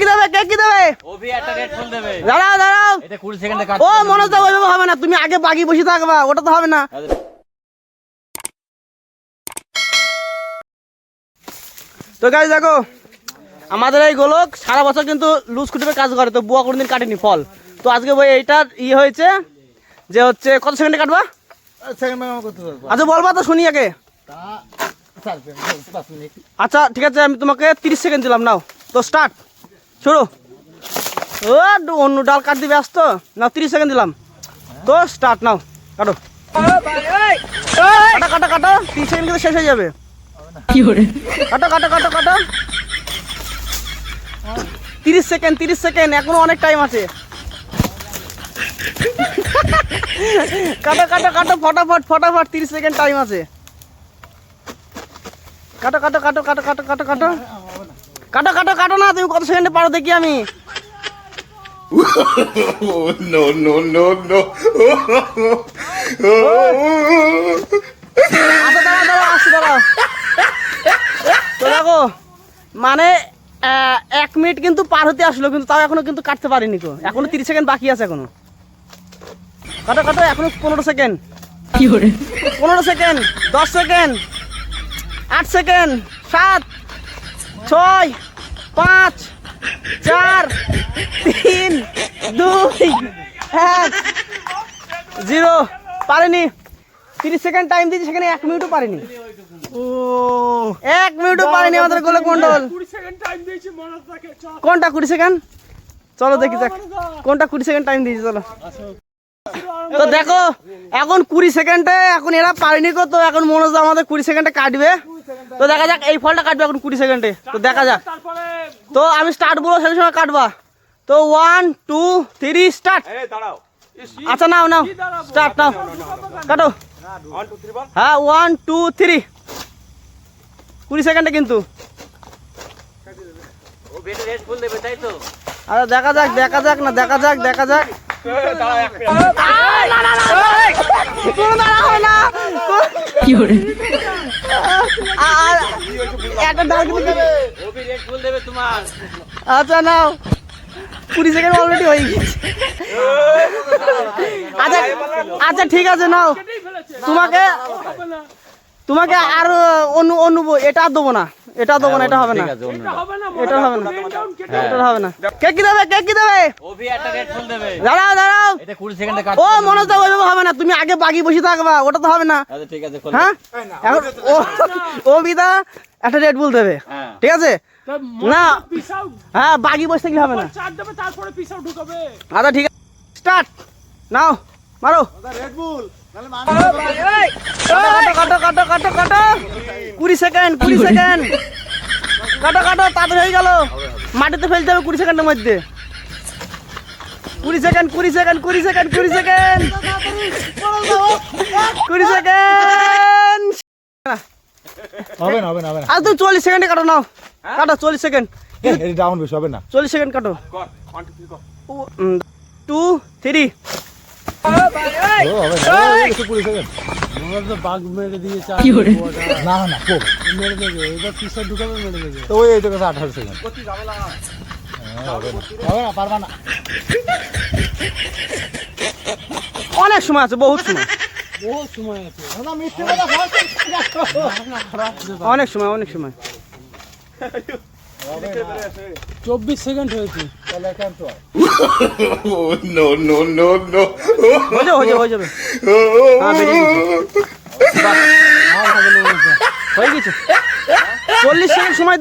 কি দেবে? কে কি দেবে? ওভি একটা রেড ফুল দেবে। দাঁড়াও দাঁড়াও। এটা কুড়ি সেকেন্ডে কাট ও মনোজ দা ওইভাবে হবে না। তুমি আগে বাগি বসে থাকবা ওটা তো হবে না। তো দেখো আমাদের এই গোলক সারা বছর কিন্তু লুজ কুটিপে কাজ করে তো বুয়া কোনোদিন কাটেনি ফল। তো আজকে বই এইটার ই হয়েছে যে হচ্ছে কত সেকেন্ডে কাটবা? আচ্ছা বলবা তো শুনি আগে। আচ্ছা ঠিক আছে আমি তোমাকে তিরিশ সেকেন্ড দিলাম নাও। তো স্টার্ট শুরু ও অন্য ডাল কাটতে ব্যস্ত না তিরিশ সেকেন্ড দিলাম তো স্টার্ট নাও কাটো কাটো কাটো কাটো তিরিশ সেকেন্ড কিন্তু শেষ হয়ে যাবে কাটো কাটো কাটো কাটো তিরিশ সেকেন্ড তিরিশ সেকেন্ড এখনও অনেক টাইম আছে কাটো কাটো কাটো ফটাফট ফটাফট তিরিশ সেকেন্ড টাইম আছে কাটো কাটো কাটো কাটো কাটো কাটো কাটো কাটো কাটো কাটো না তুমি কত সেকেন্ডে পারো দেখি আমি। Oh, no, no, no, no. আচ্ছা তো মানে এক মিনিট কিন্তু পার হতে আসলো কিন্তু তাও এখনও কিন্তু কাটতে পারিনি কো এখনও তিরিশ সেকেন্ড বাকি আছে এখনও। কাটো কাটো এখনও পনেরো সেকেন্ড। পনেরো সেকেন্ড দশ সেকেন্ড আট সেকেন্ড সাত ছয়, পাঁচ, চার, তিন, দুই, এক। জিরো। পারেনি। তিরিশ সেকেন্ড টাইম দিয়েছি, সেখানে এক মিনিটও পারেনি। এক মিনিটও পারেনি আমাদের গোলক মন্ডল কোনটা কুড়ি সেকেন্ড? চলো দেখি যাক। কোনটা কুড়ি সেকেন্ড টাইম দিয়েছি, চলো। তো দেখো, এখন কুড়ি সেকেন্ডে, এখন এরা পারেনি তো এখন মনে হচ্ছে আমাদের কুড়ি সেকেন্ডে কাটবে। তো দেখা যাক এই ফলটা কাটবে এখন কুড়ি সেকেন্ডে তো দেখা যাক তো আমি স্টার্ট বলব সেই সময় কাটবা তো ওয়ান টু থ্রি স্টার্ট আচ্ছা নাও নাও স্টার্ট নাও কাটো হ্যাঁ ওয়ান টু থ্রি কুড়ি সেকেন্ডে কিন্তু ও বেটে রেড ফুল দেবে তাই তো আরে দেখা যাক দেখা যাক না দেখা যাক দেখা যাক না, না, না, এই, কোনো দাঁড়া হবে না। আ- আ- একটা ডাল দেবে। ফুল দেবে তোমার আচ্ছা নাও কুড়ি সেকেন্ড অলরেডি হয়ে গেছে আচ্ছা আচ্ছা ঠিক আছে নাও তোমাকে তোমাকে আর অন্য অন্য এটা আর দেবো না এটা দেবো না। এটা হবে না এটা হবে না। এটা হবে না। কে কি দেবে? কে কি দেবে? রেড দাঁড়াও দাঁড়াও। এটা কুড়ি সেকেন্ডে কাট ও মনোজ দা ওইভাবে হবে না। তুমি আগে বাগি বসে থাকবা ওটা তো হবে না। আচ্ছা ঠিক আছে খোল হ্যাঁ? এখন ও বিদা একটা রেড বুল দেবে। হ্যাঁ। ঠিক আছে? না। হ্যাঁ বাগি বসে থাকলে হবে না। চার দেবে তারপরে পিসাও ঢুকাবে। আচ্ছা ঠিক আছে। স্টার্ট নাও মারো। কাটো কাটো কাটো কাটো কাটো। কুড়ি সেকেন্ড কুড়ি সেকেন্ড কাটো কাটো তাড়াতাড়ি হয়ে গেল। মাটিতে ফেলতে হবে কুড়ি সেকেন্ডের মধ্যে। কুড়ি সেকেন্ড কুড়ি সেকেন্ড কুড়ি সেকেন্ড কুড়ি সেকেন্ড কুড়ি সেকেন্ড হবে না হবে না হবে না। আর তুমি চল্লিশ সেকেন্ডে কাটো নাও। কাটো চল্লিশ সেকেন্ড ডাউন বেশি হবে না। চল্লিশ সেকেন্ড কাটো। টু থ্রি ও হবে না। একটু পুলিশ হবে বাঘ মেরে দিয়েছে না না মেরে দেবে এবার পিসা ঢুকাবে মেরে দেবে তো ওই এইটুকু আছে আঠারো সেকেন্ড হবে না পারবা না অনেক সময় আছে বহুত সময় বহু সময় আছে অনেক সময় অনেক সময় চব্বিশ সেকেন্ড হয়েছে। নো নো নো নো হয়ে যাবে হয়ে যাবে হয়ে হ্যাঁ, চল্লিশ সেকেন্ড সময়